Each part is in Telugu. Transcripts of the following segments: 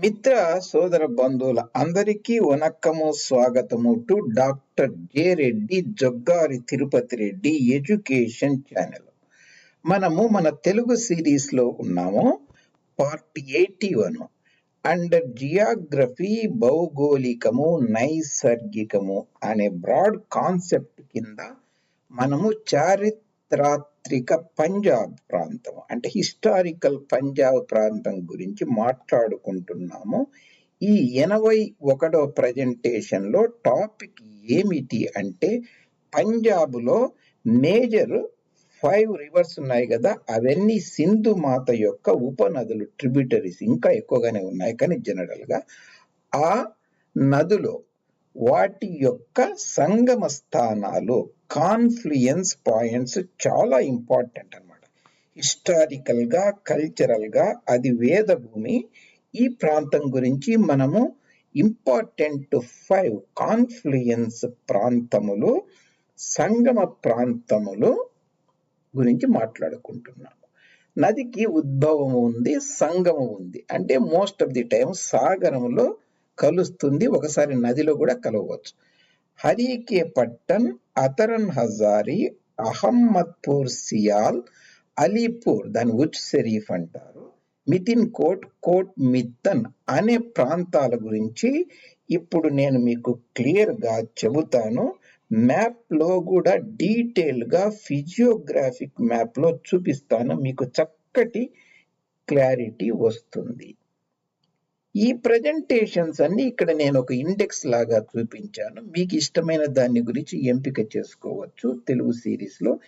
మిత్ర సోదర బంధువుల అందరికీ వనక్కము స్వాగతము to doctor J Reddy Joggari Tirupati Reddy education channel. మనము మన తెలుగు సిరీస్లో ఉన్నాము. Part eighty one. Under geography భౌగోళికము నైసర్గికము అనే బ్రాడ్ కాన్సెప్ట్ కింద మనము చారిత్రాత్రిక పంజాబ్ ప్రాంతం. అంటే హిస్టారికల్ పంజాబ్ ప్రాంతం గురించి మాట్లాడుకుంటున్నాము. ఈ ఎనభై ఒకటో ప్రజెంటేషన్లో టాపిక్ ఏమిటి అంటే పంజాబ్లో మేజర్ ఫైవ్ రివర్స్ ఉన్నాయి కదా అవన్నీ సింధు మాత యొక్క ఉపనదులు ట్రిబ్యూటరీస్ ఇంకా ఎక్కువగానే ఉన్నాయి. కానీ జనరల్గా ఆ నదులో వాటి యొక్క సంగమ స్థానాలు కాన్ఫ్లుయెన్స్ పాయింట్స్ చాలా ఇంపార్టెంట్ అన్నమాట. హిస్టారికల్గా కల్చరల్గా అది వేద భూమి ఈ ప్రాంతం గురించి మనము ఇంపార్టెంట్ ఫైవ్ కాన్ఫ్లుయెన్స్ ప్రాంతములు సంగమ ప్రాంతములు గురించి మాట్లాడుకుంటున్నాము. నదికి ఉద్భవం ఉంది సంగమం ఉంది. అంటే మోస్ట్ ఆఫ్ ది టైం సాగరంలో కలుస్తుంది. ఒకసారి నదిలో కూడా కలవచ్చు హరికే పట్టన్ అతరన్ హజారి అహమ్మద్పూర్ సియాల్ అలీపూర్ దాని ఉచ్ షరీఫ్ అంటారు. మితిన్ కోట్ కోట్ మిత్తన్ అనే ప్రాంతాల గురించి ఇప్పుడు నేను మీకు క్లియర్గా చెబుతాను. మ్యాప్లో కూడా డీటెయిల్గా ఫిజియోగ్రాఫిక్ మ్యాప్లో చూపిస్తాను. మీకు చక్కటి క్లారిటీ వస్తుంది. ఈ ప్రజెంటేషన్స్ అన్ని ఇక్కడ నేను ఒక ఇండెక్స్ లాగా చూపించాను. మీకు ఇష్టమైన దాని గురించి ఎంపిక చేసుకోవచ్చు. తెలుగు సిరీస్లో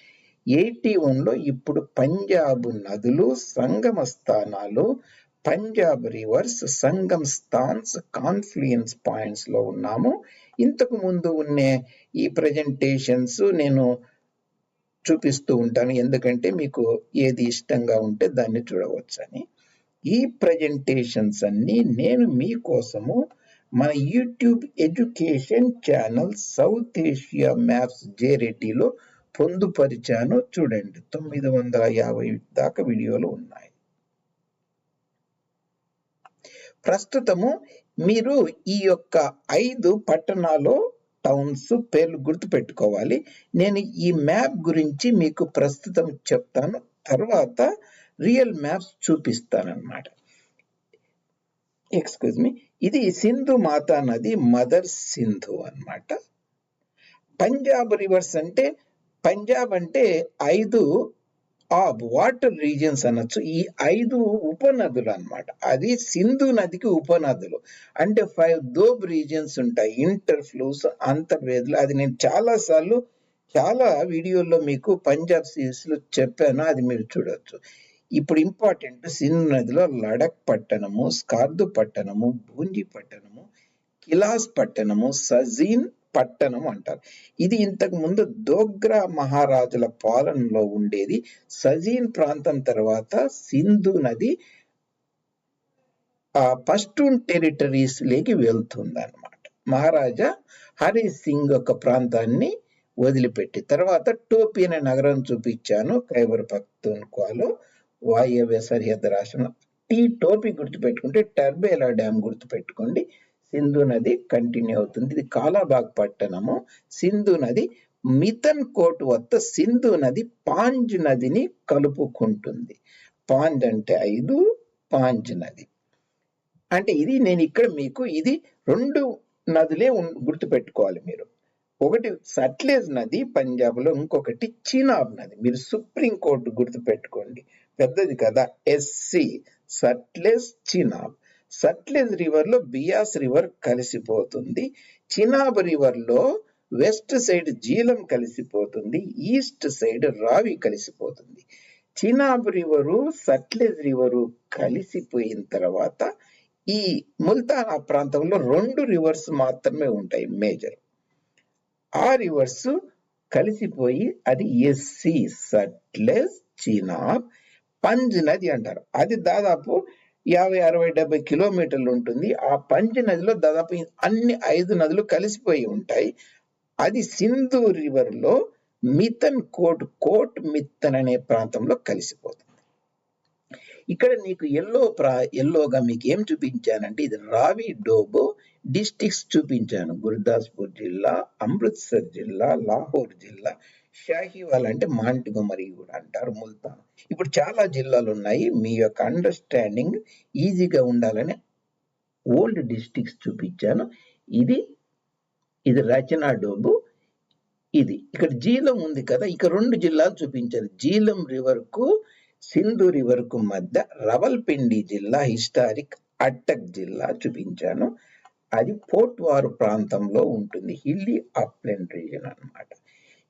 ఎయిటీ లో ఇప్పుడు పంజాబ్ నదులు సంగమ స్థానాలు పంజాబ్ రివర్స్ సంగమ్ స్థాన్స్ కాన్ఫ్లుయెన్స్ పాయింట్స్లో ఉన్నాము. ఇంతకు ముందు ఉన్నే ఈ ప్రజెంటేషన్స్ నేను చూపిస్తూ ఉంటాను. ఎందుకంటే మీకు ఏది ఇష్టంగా ఉంటే దాన్ని చూడవచ్చని. ఈ ప్రజెంటేషన్స్ అన్ని నేను మీకోసము మన YouTube education channel South Asia maps జే పొందుపరిచాను. చూడండి తొమ్మిది వందల యాభై దాకా వీడియోలు ఉన్నాయి. ప్రస్తుతము మీరు ఈ యొక్క ఐదు పట్టణాలు టౌన్స్ పేర్లు గుర్తుపెట్టుకోవాలి. నేను ఈ మ్యాప్ గురించి మీకు ప్రస్తుతం చెప్తాను. తర్వాత రియల్ మ్యాప్స్ చూపిస్తానన్నమాట. ఎక్స్క్యూజ్ మీ ఇది సింధు మాతా నది మదర్ సింధు అన్నమాట. పంజాబ్ రివర్స్ అంటే పంజాబ్ అంటే ఐదు ఆబ్ వాటర్ రీజియన్స్ అనొచ్చు. ఈ ఐదు ఉపనదులు అన్నమాట. అది సింధు నదికి ఉపనదులు. అంటే ఫైవ్ దోబ్ రీజియన్స్ ఉంటాయి. ఇంటర్ ఫ్లూస్ అంతర్వేదులు. అది నేను చాలా సార్లు చాలా వీడియోల్లో మీకు పంజాబ్ సిరీస్లో చెప్పాను. అది మీరు చూడొచ్చు. ఇప్పుడు ఇంపార్టెంట్ సింధు నదిలో లడక్ పట్టణము స్కార్దు పట్టణము బూంజీ పట్టణము కిలాస్ పట్టణము సజీన్ పట్టణం అంటారు. ఇది ఇంతకు ముందు దోగ్రా మహారాజుల పాలనలో ఉండేది. సజీన్ ప్రాంతం తర్వాత సింధు నది ఆ పష్టూన్ టెరిటరీస్ లేకి వెళ్తుంది అనమాట మహారాజా హరి సింగ్ ఒక ప్రాంతాన్ని వదిలిపెట్టి తర్వాత టోపీ అనే నగరం చూపించాను. ఖైబర్ పఖ్తూన్ఖ్వాలో వాయవ్య సరిహద్దు రాష్ట్రం ఈ టోపీ గుర్తుపెట్టుకుంటే టర్బేలా డ్యామ్ గుర్తుపెట్టుకోండి. సింధు నది కంటిన్యూ అవుతుంది. ఇది కాలాబాగ్ పట్టణము. సింధు నది మితన్ కోట్ వద్ద సింధు నది పాంజ్ నదిని కలుపుకుంటుంది. పాంజ్ అంటే ఐదు పాంజ్ నది. అంటే ఇది నేను ఇక్కడ మీకు ఇది రెండు నదులే గుర్తుపెట్టుకోవాలి మీరు. ఒకటి సట్లేజ్ నది పంజాబ్లో ఇంకొకటి చీనాబ్ నది. మీరు సుప్రీం కోర్టు గుర్తుపెట్టుకోండి. పెద్దది కదా ఎస్సి సట్లెజ్ చినాబ్ సట్లెజ్ రివర్లో బియాస్ రివర్ కలిసిపోతుంది. చినాబ్ రివర్లో వెస్ట్ సైడ్ జీలం కలిసిపోతుంది. ఈస్ట్ సైడ్ రావి కలిసిపోతుంది. చినాబ్ రివరు సట్లెజ్ రివరు కలిసిపోయిన తర్వాత ఈ ముల్తానా ప్రాంతంలో రెండు రివర్స్ మాత్రమే ఉంటాయి మేజర్ ఆ రివర్స్ కలిసిపోయి అది ఎస్సి సట్లెజ్ చినాబ్ పంజ్ నది అంటారు. అది దాదాపు యాభై అరవై డెబ్బై కిలోమీటర్లు ఉంటుంది. ఆ పంజ్ నదిలో దాదాపు అన్ని ఐదు నదులు కలిసిపోయి ఉంటాయి. అది సింధు రివర్లో మితన్ కోట్ కోట్ మిత్తన్ అనే ప్రాంతంలో కలిసిపోతుంది. ఇక్కడ నీకు ఎల్లో ప్రా ఎల్లోగా మీకు ఏం చూపించానంటే ఇది రావి డోబో డిస్టిక్స్ చూపించాను. గురుదాస్పూర్ జిల్లా అమృత్సర్ జిల్లా లాహోర్ జిల్లా. షాహివాల్ అంటే మాంటిగొమరి కూడా అంటారు ముల్తాన్ ఇప్పుడు చాలా జిల్లాలు ఉన్నాయి మీ యొక్క అండర్స్టాండింగ్ ఈజీగా ఉండాలని ఓల్డ్ డిస్టిక్స్ చూపించాను. ఇది ఇది రచనా డోబు ఇది. ఇక్కడ జీలం ఉంది కదా ఇక రెండు జిల్లాలు చూపించారు. జీలం రివర్కు సింధు రివర్కు మధ్య రవల్పిండి జిల్లా హిస్టారిక్ అట్టక్ జిల్లా చూపించాను. అది పోర్ట్వారు ప్రాంతంలో ఉంటుంది. హిల్లీ అప్లెండ్ రీజన్ అన్నమాట.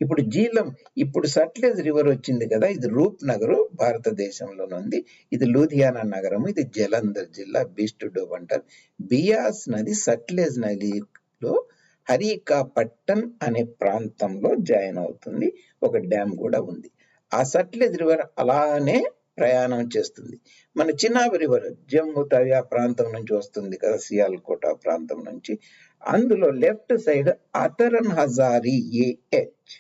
ఇప్పుడు జీలం ఇప్పుడు సట్లెజ్ రివర్ వచ్చింది కదా ఇది రూప్ నగరు భారతదేశంలోనే ఉంది. ఇది లూధియానా నగరం ఇది జలంధర్ జిల్లా బీస్ట్ డోబ్ అంటారు బియాస్ నది సట్లెజ్ నదిలో హరికా పట్టణ్ అనే ప్రాంతంలో జాయిన్ అవుతుంది. ఒక డ్యామ్ కూడా ఉంది. ఆ సట్లెజ్ రివర్ అలానే ప్రయాణం చేస్తుంది. మన చినాబ్ రివర్ జమ్ము తవి ఆ ప్రాంతం నుంచి వస్తుంది కదా సియాల్కోట ప్రాంతం నుంచి. అందులో లెఫ్ట్ సైడ్ అతరన్ హజారి ఏహెచ్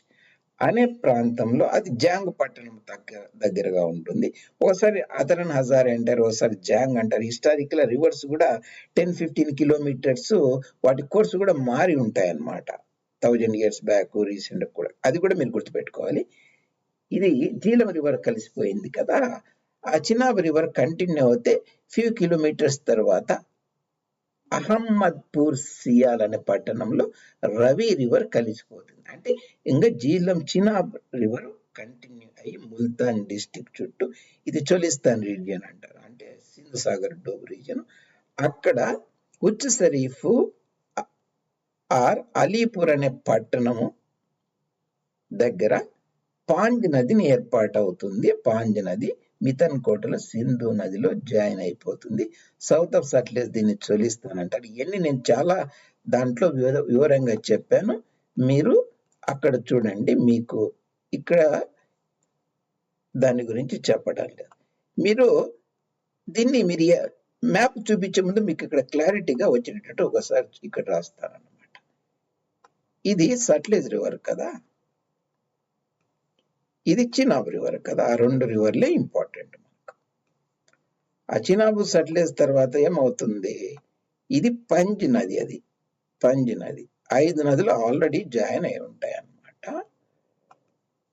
అనే ప్రాంతంలో అది జాంగ్ పట్టణం దగ్గర దగ్గరగా ఉంటుంది. ఒకసారి అతరన్ హజార్ అంటారు ఒకసారి జాంగ్ అంటారు. హిస్టారికల్ రివర్స్ కూడా టెన్ ఫిఫ్టీన్ కిలోమీటర్స్ వాటి కోర్సు కూడా మారి ఉంటాయి అన్నమాట థౌజండ్ ఇయర్స్ బ్యాక్ రీసెంట్ కూడా. అది కూడా మీరు గుర్తుపెట్టుకోవాలి. ఇది జీలం రివర్ కలిసిపోయింది కదా. ఆ చినాబ్ రివర్ కంటిన్యూ అవుతే ఫ్యూ కిలోమీటర్స్ తర్వాత అహమ్మద్పూర్ సియాల్ అనే పట్టణంలో రవి రివర్ కలిసిపోతుంది. అంటే ఇంకా జీలం చినాబ్ రివర్ కంటిన్యూ అయ్యి ముల్తాన్ డిస్టిక్ చుట్టూ ఇది చొలిస్తాన్ రీజియన్ అంటారు. అంటే సింధు సాగర్ డోబ్ రీజియన్. అక్కడ ఉచ్ షరీఫ్ ఆర్ అలీపూర్ అనే పట్టణము దగ్గర పాంజ్ నదిని ఏర్పాటవుతుంది. పాంజ్ నది మితన్ కోటలో సింధు నదిలో జాయిన్ అయిపోతుంది. సౌత్ ఆఫ్ సట్లేజ్ దీన్ని చొలిస్తానంటారు ఇవన్నీ నేను చాలా దాంట్లో వివరంగా చెప్పాను. మీరు అక్కడ చూడండి. మీకు ఇక్కడ దాని గురించి చెప్పడం లేదు. మీరు దీన్ని మీరు మ్యాప్ చూపించే ముందు మీకు ఇక్కడ క్లారిటీగా వచ్చినట్టు ఒకసారి ఇక్కడ రాస్తానన్నమాట ఇది సట్లేజ్ రివర్ కదా? ఇది చినాబ్ రివర్ కదా. ఆ రెండు రివర్లే ఇంపార్టెంట్ మనకు ఆ చినాబు సట్లెజ్ తర్వాత ఏమవుతుంది? ఇది పంజ్ నది అది. పంజ్ నది. ఐదు నదులు ఆల్రెడీ జాయిన్ అయి ఉంటాయి అన్నమాట.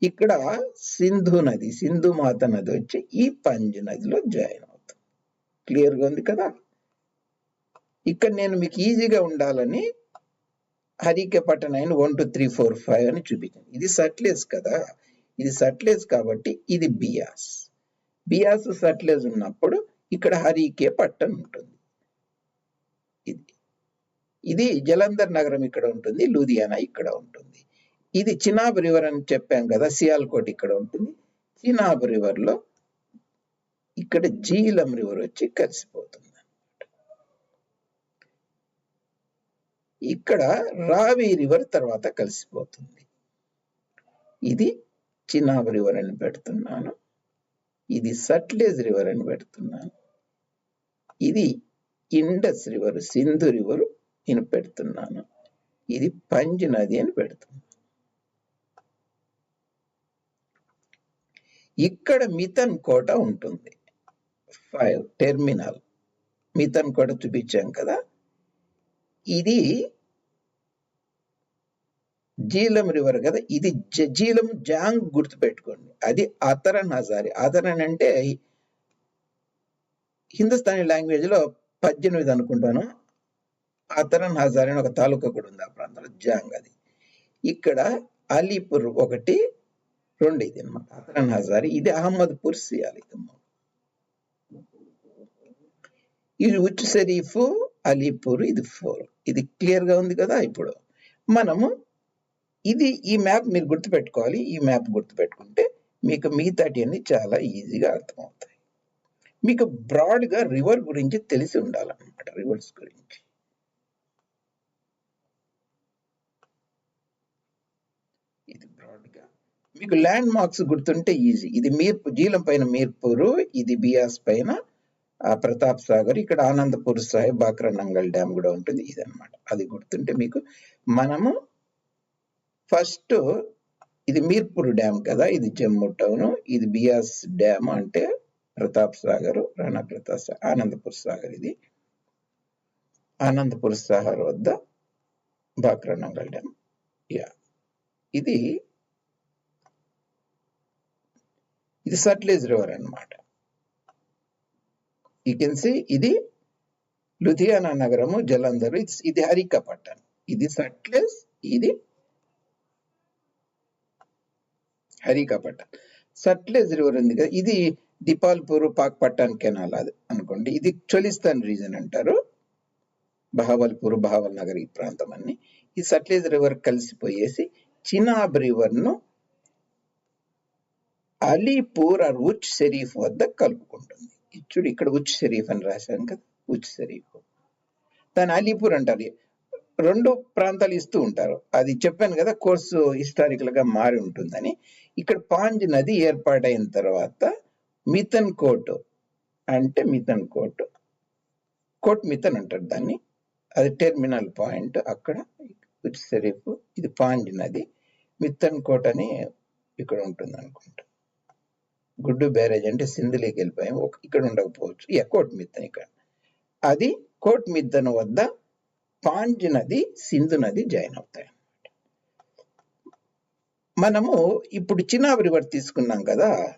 ఇక్కడ సింధు నది సింధు మాత నది వచ్చి ఈ పంజ్ నదిలో జాయిన్ అవుతుంది. క్లియర్గా ఉంది కదా? ఇక్కడ నేను మీకు ఈజీగా ఉండాలని హరికే పట్టణ one two three four five అని చూపించాను. ఇది సట్లెజ్ కదా. ఇది సట్లేజ్ కాబట్టి ఇది బియాస్. బియాస్ సట్లెజ్ ఉన్నప్పుడు ఇక్కడ హరికే పట్టణం ఉంటుంది. ఇది. ఇది జలంధర్ నగరం ఇక్కడ ఉంటుంది లూధియానా ఇక్కడ ఉంటుంది. ఇది చినాబ్ రివర్ అని చెప్పాం కదా సియాల్కోట్ ఇక్కడ ఉంటుంది. చినాబ్ రివర్లో ఇక్కడ జీలం రివర్ వచ్చి కలిసిపోతుంది ఇక్కడ రావి రివర్ తర్వాత కలిసిపోతుంది. ఇది చినాబ్ రివర్ అని పెడుతున్నాను. ఇది సట్లేజ్ రివర్ అని పెడుతున్నాను. ఇది ఇండస్ రివర్ సింధు రివర్ నేను పెడుతున్నాను. ఇది పంజ్ నది అని పెడుతున్నాను. ఇక్కడ మితన్ కోట ఉంటుంది. Five terminal. మితన్ కోట చూపించాం కదా. ఇది జీలం రివర్ కదా? ఇది జీలం జాంగ్ గుర్తుపెట్టుకోండి. అది అతరన్ హజారి. అతరన్ అంటే హిందుస్థానీ లాంగ్వేజ్లో పద్దెనిమిది అనుకుంటాను. అతరన్ హజారి అని ఒక తాలూకా కూడా ఉంది ఆ ప్రాంతంలో. జాంగ్ అది. ఇక్కడ అలీపూర్ ఒకటి రెండు ఇది అనమాట అతరన్ హజారి. ఇది అహ్మద్పూర్ సియాలి ఇది ఇది ఉచ్ షరీఫ్ అలీపూర్ ఇది ఫోర్. ఇది క్లియర్గా ఉంది కదా ఇప్పుడు. మనము ఇది ఈ మ్యాప్ మీరు గుర్తుపెట్టుకోవాలి. ఈ మ్యాప్ గుర్తుపెట్టుకుంటే మీకు మిగతాటి అన్ని చాలా ఈజీగా అర్థమవుతాయి. మీకు బ్రాడ్గా రివర్ గురించి తెలిసి ఉండాలన్నమాట రివర్స్ గురించి. ఇది బ్రాడ్గా మీకు ల్యాండ్ మార్క్స్ గుర్తుంటే ఈజీ ఇది మీర్పు జీలం పైన మీర్పూరు ఇది బియాస్ పైన ప్రతాప్ సాగర్ ఇక్కడ ఆనందపూర్ సాహిబ్ బాక్రా నంగల్ డ్యామ్ కూడా ఉంటుంది. ఇదన్నమాట. అది గుర్తుంటే మీకు మనము ఫస్ట్ ఇది మీర్పూర్ డ్యామ్ కదా ఇది జమ్మూ టౌన్ ఇది బియాస్ డ్యామ్ అంటే ప్రతాప్ సాగర్ రాణా ప్రతాప్ సాగర్ ఆనందపూర్ సాగర్ ఇది. ఆనందపూర్ సాగర్ వద్ద బాక్రానంగల్ డ్యామ్ యా. ఇది ఇది సట్లేజ్ రివర్ అన్నమాట. యూ కెన్ సి ఇది లుధియానా నగరము జలంధర్ ఇది- హరికా పట్టణం ఇది సట్లేజ్ ఇది హరికపట్టణం సట్లెజ్ రివర్ ఉంది కదా ఇది దీపాల్పూర్ పాక్పట్టాన్ కెనాల్ అది అనుకోండి. ఇది చొలిస్తాన్ రీజన్ అంటారు. బహావల్పూర్ బహావల్ నగర్ ఈ ప్రాంతం అన్ని. ఈ సట్లెజ్ రివర్ కలిసిపోయేసి చినాబ్ రివర్ను అలీపూర్ ఆర్ ఉచ్ షరీఫ్ వద్ద కలుపుకుంటుంది. ఇచ్చుడు ఇక్కడ ఉచ్ షరీఫ్ అని రాశాను కదా ఉచ్ షరీఫ్. దాని అలీపూర్ అంటారు. రెండు ప్రాంతాలు ఇస్తూ ఉంటారు. అది చెప్పాను కదా కోర్సు హిస్టారికల్గా మారి ఉంటుందని. ఇక్కడ పాంజ్ నది ఏర్పాటైన తర్వాత మితన్ కోట్ అంటే మితన్ కోట్. కోట్ మితన్ అంటారు దాన్ని. అది టెర్మినల్ పాయింట్ అక్కడ. షరీఫ్ ఇది పాంజ్ నది. మిత్తన్ కోట్ అని ఇక్కడ ఉంటుంది అనుకుంటా గుడ్డు బ్యారేజ్ అంటే సింధులేకి వెళ్ళిపోయాం. ఇక్కడ ఉండకపోవచ్చు. ఇక కోట్ మిత్తన్ ఇక్కడ. అది కోట్ మిద్దన్ వద్ద పాంజ్ నది సింధు నది జాయిన్ అవుతాయి మనము ఇప్పుడు చినాబ్ రివర్ తీసుకున్నాం కదా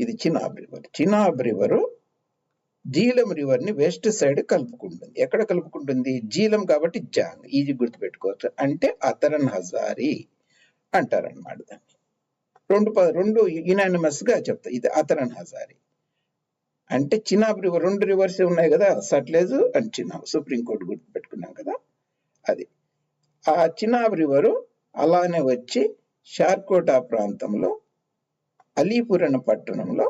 ఇది చినాబ్ రివర్ చినాబ్ రివరు జీలం రివర్ని వెస్ట్ సైడ్ కలుపుకుంటుంది. ఎక్కడ కలుపుకుంటుంది? జీలం కాబట్టి జాంగ్ ఈజీ గుర్తుపెట్టుకోవచ్చు. అంటే అతరన్ హజారి అంటారన్నమాట దాన్ని. రెండు రెండు యునానిమస్గా చెప్తా. ఇది అతరన్ హజారి. అంటే చినాబ్ రివర్ రెండు రివర్స్ ఉన్నాయి కదా సట్లేజ్ అండ్ చినాబ్ సుప్రీంకోర్టు గుర్తు పెట్టుకున్నాం కదా అది. ఆ చినాబ్ రివరు అలానే వచ్చి షార్కోటా ప్రాంతంలో అలీపూర్ పట్టణంలో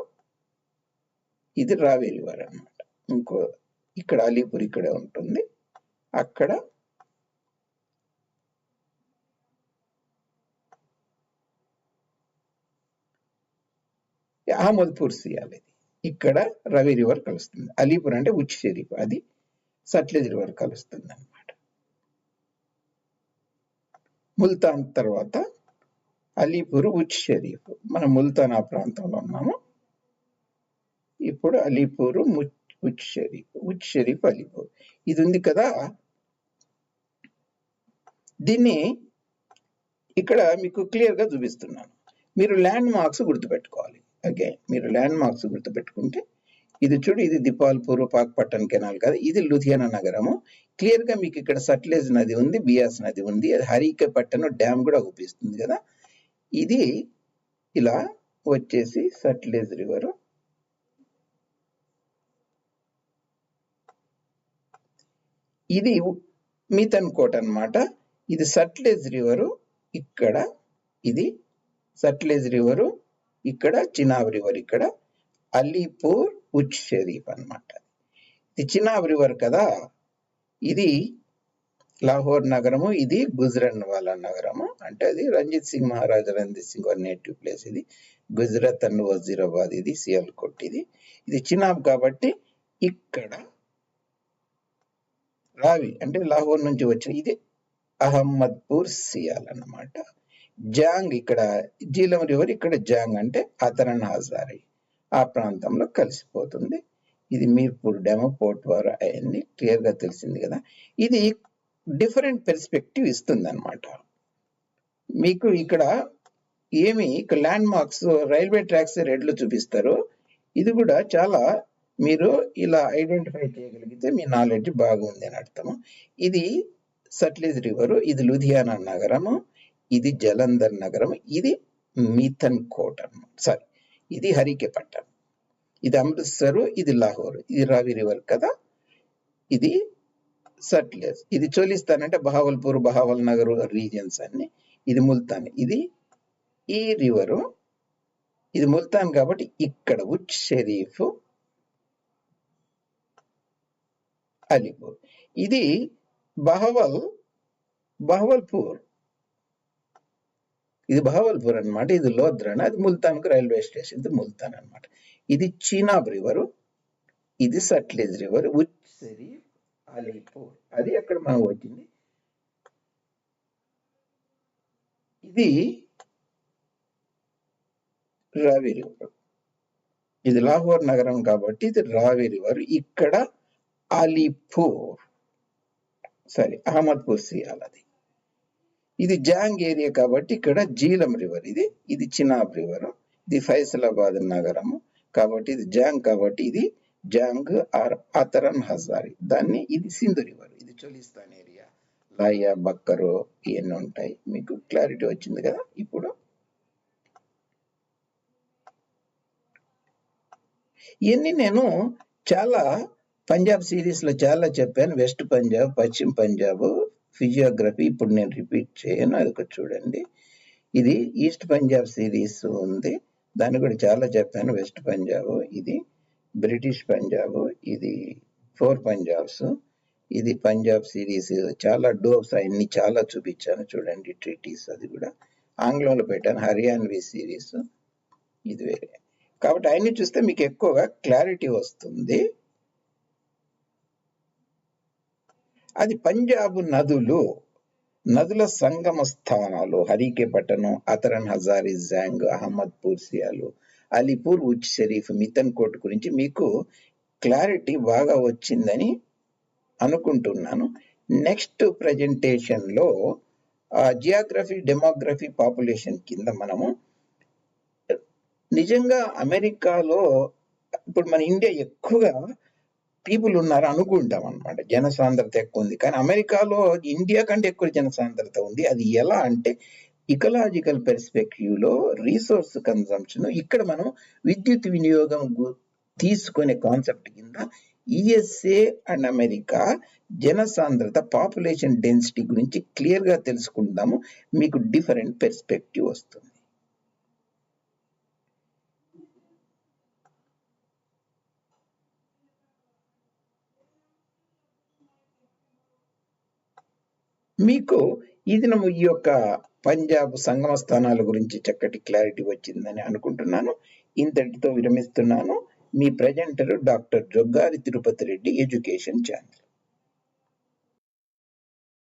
ఇది రావి రివర్ అన్నమాట. ఇంకో ఇక్కడ అలీపూర్ ఇక్కడే ఉంటుంది. అక్కడ అహ్మద్పూర్ సియాలి ఇక్కడ రవి రివర్ కలుస్తుంది. అలీపూర్ అంటే ఉచ్చి షరీఫ్ అది సట్లెజ్ రివర్ కలుస్తుంది అనమాట ముల్తాన్ తర్వాత అలీపూర్ ఉచ్ షరీఫ్ మనం ముల్తాన్ ఆ ప్రాంతంలో ఉన్నాము. ఇప్పుడు అలీపూర్ ముచ్ ఉచ్ షరీఫ్ ఉచ్ షరీఫ్ అలీపూర్. ఇది ఉంది కదా. దీన్ని ఇక్కడ మీకు క్లియర్గా చూపిస్తున్నాను. మీరు ల్యాండ్ మార్క్స్ గుర్తుపెట్టుకోవాలి. ఓకే మీరు ల్యాండ్ మార్క్స్ గుర్తుపెట్టుకుంటే ఇది చూడు ఇది దిపాల్పూర్ పాక్పట్టన్ కెనాల్ కదా ఇది లుధియానా నగరము. క్లియర్గా మీకు ఇక్కడ సట్లేజ్ నది ఉంది బియాస్ నది ఉంది అది హరిక పట్టణం డ్యామ్ కూడా చూపిస్తుంది కదా. ఇది ఇలా వచ్చేసి సట్లేజ్ రివర్ ఇది మీతన్ కోట్ అన్నమాట. ఇది సట్లేజ్ రివరు ఇక్కడ ఇది సట్లేజ్ రివరు ఇక్కడ చినాబ్ రివర్ ఇక్కడ అలీపూర్ ఉచ్ షరీఫ్ అన్నమాట. ఇది చినాబ్ రివర్ కదా? ఇది లాహోర్ నగరము ఇది గుజరన్ వాలా నగరము. అంటే అది రంజిత్ సింగ్ మహారాజా రంజిత్ సింగ్ వారి నేటివ్ ప్లేస్ ఇది. గుజరాత్ అండ్ వజీరాబాద్ ఇది సియాల్కోట్ ఇది. ఇది చినాబ్ కాబట్టి ఇక్కడ రావి అంటే లాహోర్ నుంచి వచ్చిన ఇది అహ్మద్పూర్ సియాల్ అన్నమాట. జాంగ్ ఇక్కడ జీలం రివర్ ఇక్కడ జాంగ్ అంటే అతరన్ హజారి. ఆ ప్రాంతంలో కలిసిపోతుంది. ఇది మీర్పూర్ డ్యామ్ పోర్ట్ వారు అవన్నీ క్లియర్గా తెలిసింది కదా. ఇది డిఫరెంట్ పెర్స్పెక్టివ్ ఇస్తుంది అనమాట మీకు ఇక్కడ ఏమి ఇక్కడ ల్యాండ్ మార్క్స్ రైల్వే ట్రాక్స్ రెడ్లు చూపిస్తారు. ఇది కూడా చాలా మీరు ఇలా ఐడెంటిఫై చేయగలిగితే మీ నాలెడ్జ్ బాగుంది అని అర్థము. ఇది సట్లేజ్ రివరు ఇది లుధియానా నగరము. ఇది జలంధర్ నగరం ఇది మీథన్ కోట్ అన్నమాట. సారీ ఇది హరికే పట్టణం ఇది అమృత్సర్ ఇది లాహోర్ ఇది రావి రివర్ కదా? ఇది సట్లేజ్. ఇది చోలిస్తాన్ అంటే బహావల్పూర్ బహావల్ నగర్ రీజియన్స్ అన్ని. ఇది ముల్తాన్. ఇది ఈ రివరు ఇది ముల్తాన్ కాబట్టి ఇక్కడ ఉచ్ షరీఫ్ అలీపూర్. ఇది బహవల్ బహవల్పూర్. ఇది భావల్పూర్ అన్నమాట ఇది లోద్రన్ అది ముల్తాన్కు రైల్వే స్టేషన్ ఇది ముల్తాన్ అన్నమాట. ఇది చీనాబ్ రివర్ ఇది సట్లేజ్ రివర్ ఉచ్ షరీఫ్ అలీపూర్. అది అక్కడ మనం వచ్చింది? ఇది రావి రివర్. ఇది లాహోర్ నగరం కాబట్టి ఇది రావి రివర్. ఇక్కడ అలీపూర్ సారీ అహ్మద్పూర్ సియాల్ అది. ఇది జాంగ్ ఏరియా కాబట్టి ఇక్కడ జీలం రివర్ ఇది ఇది చినాబ్ రివర్ ఇది ఫైసలాబాద్ నగరము కాబట్టి ఇది జాంగ్ కాబట్టి ఇది జాంగ్ ఆర్ అతరన్ హజారి. దాన్ని ఇది సింధు రివర్ ఇది చోలిస్తాన్ ఏరియా. లాయా బక్కరు ఇవన్నీ ఉంటాయి. మీకు క్లారిటీ వచ్చింది కదా? ఇప్పుడు ఇవన్నీ నేను చాలా పంజాబ్ సిరీస్లో చాలా చెప్పాను. వెస్ట్ పంజాబ్ పశ్చిమ పంజాబ్ ఫిజియోగ్రఫీ. ఇప్పుడు నేను రిపీట్ చేయను అది ఒకటి చూడండి. ఇది ఈస్ట్ పంజాబ్ సిరీస్ ఉంది. దాన్ని కూడా చాలా చెప్పాను వెస్ట్ పంజాబ్ ఇది బ్రిటిష్ పంజాబ్ ఇది ఫోర్ పంజాబ్స్ ఇది పంజాబ్ సిరీస్. చాలా డోప్స్ అన్ని చాలా చూపించాను చూడండి ట్రీటీస్ అది కూడా. ఆంగ్లంలో పెట్టాను హర్యాన్వి సిరీస్ ఇది వేరే. కాబట్టి అన్ని చూస్తే మీకు ఎక్కువగా క్లారిటీ వస్తుంది. అది పంజాబ్ నదులు నదుల సంగమ స్థానాలు హరికే పట్టణం అతరన్ హజారి జాంగ్ అహ్మద్పూర్ సియాలు అలీపూర్ ఉచ్ షరీఫ్ మితన్ కోట్ గురించి మీకు క్లారిటీ బాగా వచ్చిందని అనుకుంటున్నాను. నెక్స్ట్ ప్రజెంటేషన్లో జియాగ్రఫీ జియోగ్రఫీ డెమోగ్రఫీ పాపులేషన్ కింద మనము నిజంగా అమెరికాలో ఇప్పుడు మన ఇండియా ఎక్కువగా పీపుల్ ఉన్నారు అనుకుంటాం అనమాట జనసాంద్రత ఎక్కువ ఉంది కానీ అమెరికాలో ఇండియా కంటే ఎక్కువ జనసాంద్రత ఉంది. అది ఎలా అంటే ఇకలాజికల్ పెర్స్పెక్టివ్లో రీసోర్స్ కన్సంప్షన్ ఇక్కడ మనం విద్యుత్ వినియోగం తీసుకునే కాన్సెప్ట్ కింద యుఎస్ఏ అండ్ అమెరికా జనసాంద్రత పాపులేషన్ డెన్సిటీ గురించి క్లియర్గా తెలుసుకుందాము. మీకు డిఫరెంట్ పెర్స్పెక్టివ్ వస్తుంది. మీకు ఈ దినం ఈ యొక్క పంజాబ్ సంగమ స్థానాల గురించి చక్కటి క్లారిటీ వచ్చిందని అనుకుంటున్నాను. ఇంతటితో విరమిస్తున్నాను. మీ presenter doctor Joggari Tirupati Reddy education channel.